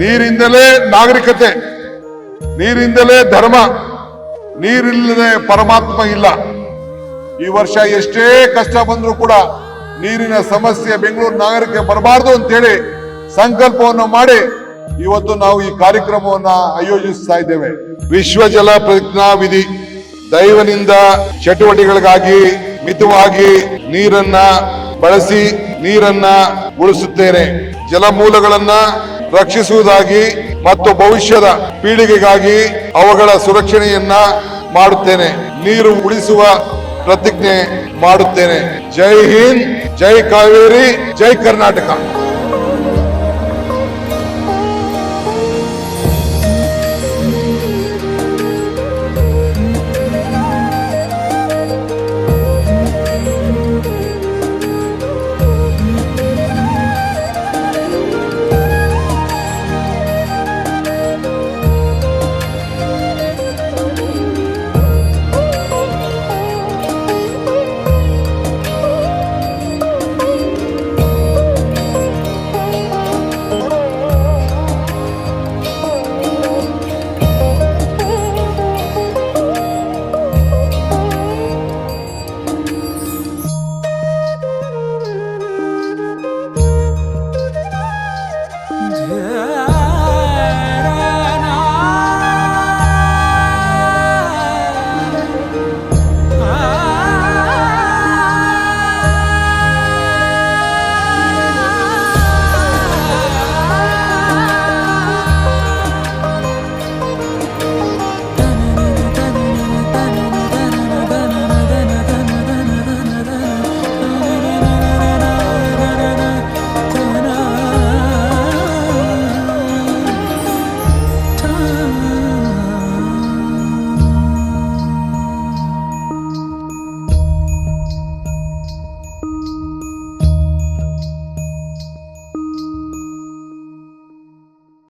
ನೀರಿಂದಲೇ ನಾಗರಿಕತೆ, ನೀರಿಂದಲೇ ಧರ್ಮ, ನೀರಿಲ್ಲದೆ ಪರಮಾತ್ಮ ಇಲ್ಲ. ಈ ವರ್ಷ ಎಷ್ಟೇ ಕಷ್ಟ ಬಂದರೂ ಕೂಡ ನೀರಿನ ಸಮಸ್ಯೆ ಬೆಂಗಳೂರು ನಾಗರಿಕ ಬರಬಾರ್ದು ಅಂತೇಳಿ ಸಂಕಲ್ಪವನ್ನು ಮಾಡಿ ಇವತ್ತು ನಾವು ಈ ಕಾರ್ಯಕ್ರಮವನ್ನು ಆಯೋಜಿಸ್ತಾ ಇದ್ದೇವೆ. ವಿಶ್ವ ಜಲ ಪ್ರಜ್ಞಾ ವಿಧಿ. ದೈವನಿಂದ ಚಟುವಟಿಕೆಗಳಿಗಾಗಿ ಮಿತವಾಗಿ ನೀರನ್ನ ಬಳಸಿ ನೀರನ್ನ ಉಳಿಸುತ್ತೇನೆ. ಜಲಮೂಲಗಳನ್ನ ರಕ್ಷಿಸುವುದಾಗಿ ಮತ್ತು ಭವಿಷ್ಯದ ಪೀಳಿಗೆಗಾಗಿ ಅವುಗಳ ಸುರಕ್ಷಣೆಯನ್ನ ಮಾಡುತ್ತೇನೆ. ನೀರು ಉಳಿಸುವ ಪ್ರತಿಜ್ಞೆ ಮಾಡುತ್ತೇನೆ. ಜೈ ಹಿಂದ್, ಜೈ ಕಾವೇರಿ, ಜೈ ಕರ್ನಾಟಕ.